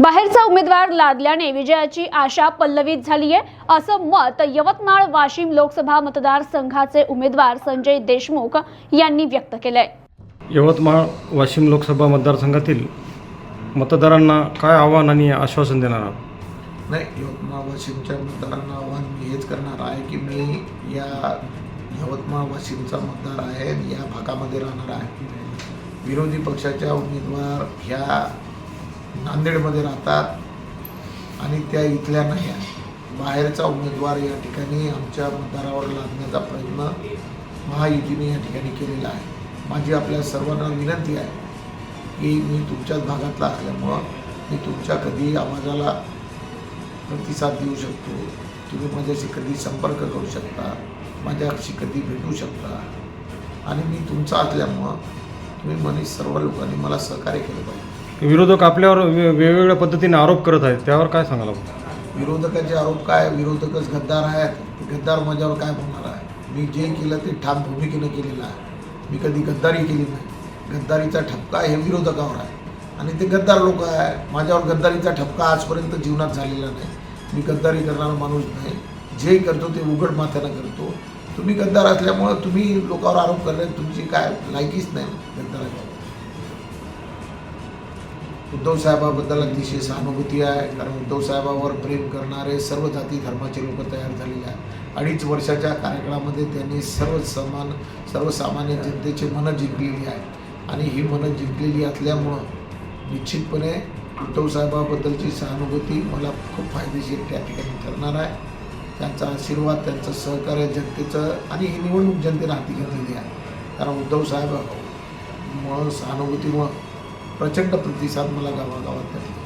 बाहेरचा उमेदवार लादल्याने विजयाची आशा पल्लवित झाली आहे. असं मत यवतमाळ वाशिम लोकसभा मतदारसंघाचे उमेदवार संजय देशमुख यांनी व्यक्त केलंय. यवतमाळ वाशिम लोकसभा मतदारसंघातील मतदारांना काय आव्हान आणि आश्वासन देणार आहात? नाही यवतमाळ वाशिमच्या मतदारांना आव्हान मी हेच करणार आहे की मी या यवतमाळ वाशिमचा मतदार आहे या भागामध्ये राहणार आहे. विरोधी पक्षाच्या उमेदवार ह्या नांदेडमध्ये राहतात आणि त्या इथल्या नाही आहेत बाहेरचा उमेदवार या ठिकाणी आमच्या मतदारावर लादण्याचा प्रयत्न महायुतीने या ठिकाणी केलेला आहे. माझी आपल्या सर्वांना विनंती आहे की मी तुमच्याच भागातला असल्यामुळं मी तुमच्या कधी आवाजाला प्रतिसाद देऊ शकतो. तुम्ही माझ्याशी कधी संपर्क करू शकता माझ्याशी कधी भेटू शकता. आणि मी तुमचा असल्यामुळं तुम्ही मनी सर्व लोकांनी मला सहकार्य केलं पाहिजे. विरोधक आपल्यावर वे- वेगवेगळ्या पद्धतीने आरोप करत आहेत त्यावर काय सांगाल आपण? विरोधकाचे आरोप काय? विरोधकच गद्दार आहेत ते गद्दार माझ्यावर काय बोलणार आहे? मी जे केलं ते ठाम भूमिकेनं केलेलं आहे. मी कधी गद्दारी केली नाही. गद्दारीचा ठपका हे विरोधकावर आहे. आणि ते गद्दार लोक आहे. माझ्यावर गद्दारीचा ठपका आजपर्यंत जीवनात झालेला नाही. मी गद्दारी करणारा माणूस नाही. जे करतो ते उघड माथ्यानं करतो. तुम्ही गद्दार असल्यामुळं तुम्ही लोकांवर आरोप करण्यात तुमची काय लायकीच नाही गद्दाराची. उद्धव साहेबाबद्दल अतिशय सहानुभूती आहे कारण उद्धव साहेबावर प्रेम करणारे सर्व जाती धर्माचे लोक तयार झालेले आहेत. अडीच वर्षाच्या कार्यकाळामध्ये त्यांनी सर्व समान सर्वसामान्य जनतेची मनं जिंकलेली आहे आणि ही मनं जिंकलेली असल्यामुळं निश्चितपणे उद्धव साहेबाबद्दलची सहानुभूती मला खूप फायदेशीर त्या ठिकाणी ठरणार आहे. त्यांचा आशीर्वाद त्यांचं सहकार्य जनतेचं आणि ही निवडणूक जनतेनं हाती घेतलेली आहे. कारण उद्धव साहेब मुळं सहानुभूतीमुळं प्रचंड प्रतिसाद मला गावागावात मिळतो